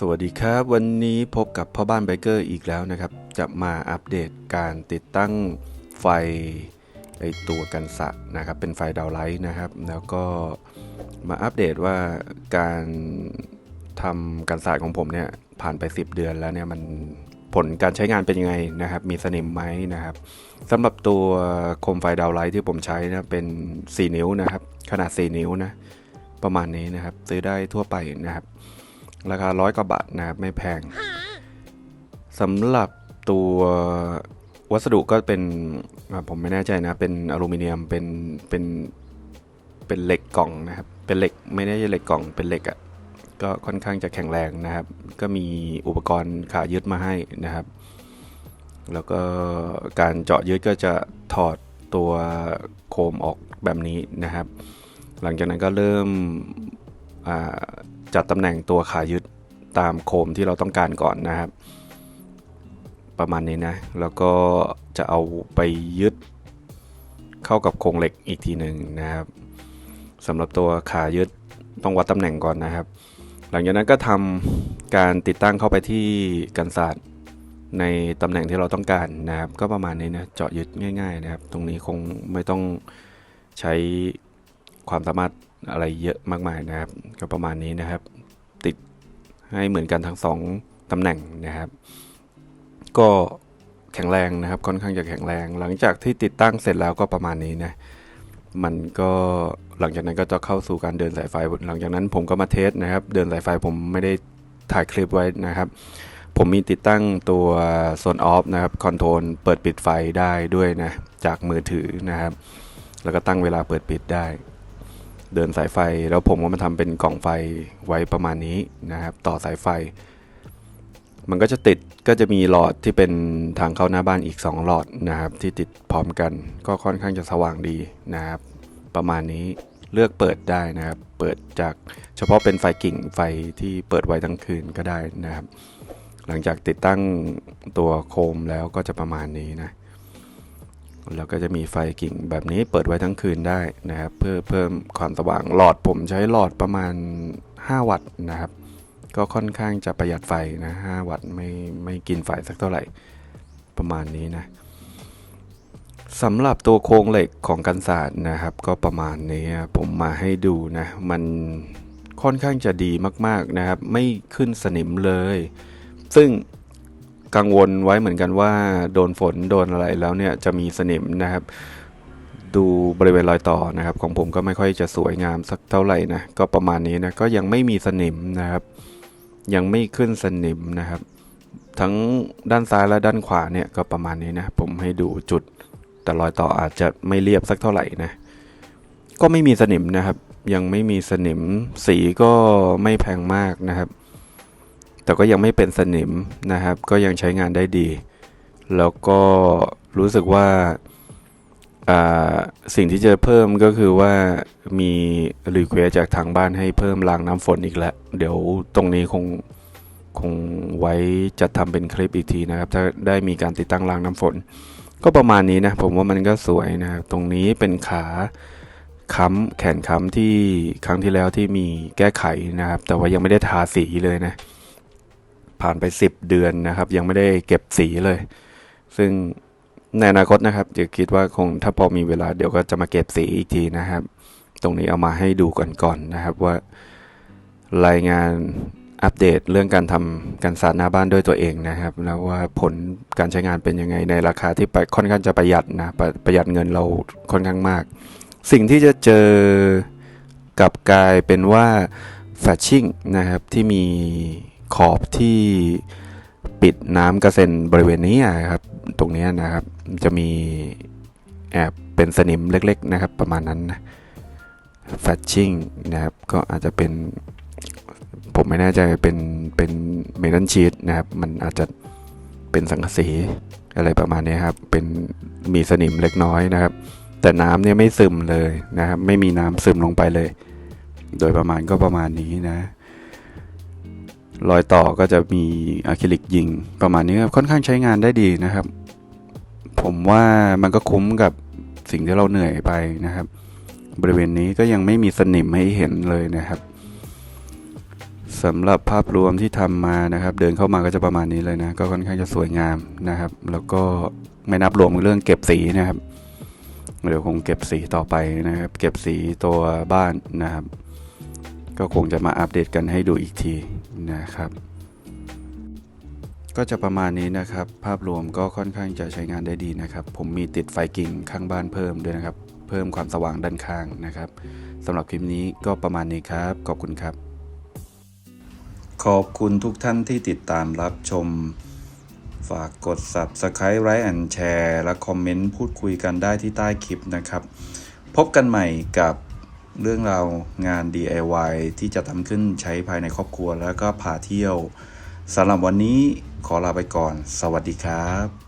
สวัสดีครับ วันนี้พบกับพ่อบ้านไบเกอร์อีกแล้วนะครับ จะมาอัปเดตการติดตั้งไฟไอตัวกันสะนะครับ เป็นไฟดาวไลท์นะครับ แล้วก็มาอัปเดตว่าการทำกันสาดของผมเนี่ยผ่านไป 10 เดือนแล้วเนี่ยมัน ผลการใช้งานเป็นยังไงนะครับ มีสนิมไหมนะครับสำหรับตัวโคมไฟดาวไลท์ที่ผมใช้นะเป็น 4 นิ้วนะครับ ขนาด 4 นิ้วนะ ประมาณนี้นะครับ ซื้อได้ทั่วไปนะครับ ราคาร้อยกว่าบาทนะครับ ไม่แพงสำหรับตัววัสดุก็เป็นผมไม่แน่ใจนะ เป็นอลูมิเนียมเป็นเป็นเป็นเหล็กกล่องนะครับ เป็นเหล็กไม่ได้เหล็กกล่องเป็นเหล็กอะ ก็ค่อนข้างจะแข็งแรงนะครับ ก็มีอุปกรณ์ขายึดมาให้นะครับ แล้วก็การเจาะยึดก็จะถอดตัวโคมออกแบบนี้นะครับ หลังจากนั้นก็เริ่มจัดตำแหน่งตัวขายึดตามโคมที่เราต้องการก่อนนะครับ ประมาณนี้นะ แล้วก็จะเอาไปยึดเข้ากับโครงเหล็กอีกทีหนึ่งนะครับสำหรับตัวขายึดต้องวัดตำแหน่งก่อนนะครับ หลังจากนั้นก็ทำการติดตั้งเข้าไปที่กันศาสตร์ในตำแหน่งที่เราต้องการนะครับ ก็ประมาณนี้นะเจาะยึดง่าย ๆ นะครับ ตรงนี้คงไม่ต้องใช้ความสามารถอะไรเยอะมากมายนะครับ ก็ประมาณนี้นะครับ ติดให้เหมือนกันทั้งสองตำแหน่งนะครับ ก็แข็งแรงนะครับค่อนข้างจะแข็งแรง หลังจากที่ติดตั้งเสร็จแล้วก็ประมาณนี้นะมันก็ หลังจากนั้นก็จะเข้าสู่การเดินสายไฟ หลังจากนั้นผมก็มาเทสนะครับ เดินสายไฟผมไม่ได้ถ่ายคลิปไว้นะครับ ผมมีติดตั้งตัวโซนออฟนะครับคอนโทรลเปิดปิดไฟได้ด้วยนะ จากมือถือนะครับ แล้วก็ตั้งเวลาเปิดปิดได้ เดินสายไฟแล้วผมก็มาทำเป็นกล่องไฟไว้ประมาณนี้นะครับ ต่อสายไฟ มันก็จะติดก็จะมีหลอดที่เป็นทางเข้าหน้าบ้านอีก 2 หลอดนะครับ ที่ติดพร้อมกันก็ค่อนข้างจะสว่างดีนะครับ ประมาณนี้เลือกเปิดได้นะครับ เปิดจากเฉพาะเป็นไฟกิ่งไฟที่เปิดไว้ทั้งคืนก็ได้นะครับ หลังจากติดตั้งตัวโคมแล้วก็จะประมาณนี้นะแล้วก็จะมีไฟกิ่งแบบนี้เปิดไว้ทั้งคืนได้นะครับ เพื่อเพิ่มความสว่างหลอดผมใช้หลอดประมาณ 5 วัตต์นะครับ ก็ค่อนข้างจะประหยัดไฟนะ5วัตต์ไม่ไม่กินไฟสักเท่าไหร่ประมาณนี้นะ สำหรับตัวโครงเหล็กของกันศาสตร์นะครับ ก็ประมาณนี้ผมมาให้ดูนะ มันค่อนข้างจะดีมากๆนะครับ ไม่ขึ้นสนิมเลย ซึ่งกังวลไว้เหมือนกันว่าโดนฝนโดนอะไรแล้วเนี่ยจะมีสนิมนะครับ ดูบริเวณรอยต่อนะครับ ของผมก็ไม่ค่อยจะสวยงามสักเท่าไหร่นะก็ประมาณนี้นะก็ยังไม่มีสนิมนะครับ ยังไม่ขึ้นสนิมนะครับ ทั้งด้านซ้ายและด้านขวาเนี่ยก็ประมาณนี้นะผมให้ดูจุด แต่รอยต่ออาจจะไม่เรียบสักเท่าไหร่นะ ก็ไม่มีสนิมนะครับ ยังไม่มีสนิมสีก็ไม่แพงมากนะครับ แต่ก็ยังไม่เป็นสนิมนะครับ ก็ยังใช้งานได้ดี แล้วก็รู้สึกว่าสิ่งที่จะเพิ่มก็คือว่ามีรีเควสจากทางบ้านให้เพิ่มรางน้ำฝนอีกแล้ว เดี๋ยวตรงนี้คงคงไว้จะทำเป็นคลิปอีกทีนะครับ ถ้าได้มีการติดตั้งรางน้ำฝน ก็ประมาณนี้นะ ผมว่ามันก็สวยนะครับ ตรงนี้เป็นขาค้ำแขนค้ำที่ครั้งที่แล้วที่มีแก้ไขนะครับ แต่ว่ายังไม่ได้ทาสีเลยนะ ผ่านไป 10 เดือนนะครับ ยังไม่ได้เก็บสีเลย ซึ่งในอนาคตนะครับเดี๋ยวคิดว่าคงถ้าพอมีเวลาเดี๋ยวก็จะมาเก็บสีอีกทีนะครับ ตรงนี้เอามาให้ดูก่อนก่อนนะครับว่ารายงาน อัปเดตเรื่องการทำการสาดหน้าบ้านด้วยตัวเองนะครับ แล้วว่าผลการใช้งานเป็นยังไงในราคาที่ไปค่อนข้างจะประหยัดนะประประหยัดเงินเราค่อนข้างมาก สิ่งที่จะเจอกับกลายเป็นว่าแฟชชิ่งนะครับที่มีขอบที่ปิดน้ำกระเซ็นบริเวณนี้นครับ ตรงนี้นะครับจะมีแอบเป็นสนิมเล็กๆนะครับ ประมาณนั้นนะแฟชชิ่งนะครับก็อาจจะเป็น ผมไม่แน่ใจเป็นเป็นเมทัลชีตนะครับ มันอาจจะเป็นสังกะสีอะไรประมาณนี้ครับ เป็นมีสนิมเล็กน้อยนะครับ แต่น้ำเนี่ยไม่ซึมเลยนะครับ ไม่มีน้ำซึมลงไปเลย โดยประมาณก็ประมาณนี้นะ รอยต่อก็จะมีอะคริลิกยิงประมาณนี้ครับ ค่อนข้างใช้งานได้ดีนะครับผผมว่ามันก็คุ้มกับสิ่งที่เราเหนื่อยไปนะครับ บริเวณนี้ก็ยังไม่มีสนิมให้เห็นเลยนะครับ สำหรับภาพรวมที่ทำมานะครับ เดินเข้ามาก็จะประมาณนี้เลยนะ ก็ค่อนข้างจะสวยงามนะครับ แล้วก็ไม่นับรวมเรื่องเก็บสีนะครับเดี๋ยวคงเก็บสีต่อไปนะครับ เก็บสีตัวบ้านนะครับ ก็คงจะมาอัปเดตกันให้ดูอีกทีนะครับ ก็จะประมาณนี้นะครับ ภาพรวมก็ค่อนข้างจะใช้งานได้ดีนะครับ ผมมีติดไฟกิ่งข้างบ้านเพิ่มด้วยนะครับ เพิ่มความสว่างด้านข้างนะครับสำหรับคลิปนี้ก็ประมาณนี้ครับ ขอบคุณครับ ขอบคุณทุกท่านที่ติดตามรับชม ฝากกด subscribe ไลค์แอนแชร์และคอมเมนต์พูดคุยกันได้ที่ใต้คลิปนะครับ พบกันใหม่กับเรื่องราวงาน DIY ที่จะทำขึ้นใช้ภายในครอบครัวแล้วก็พาเที่ยวสำหรับวันนี้ขอลาไปก่อน สวัสดีครับ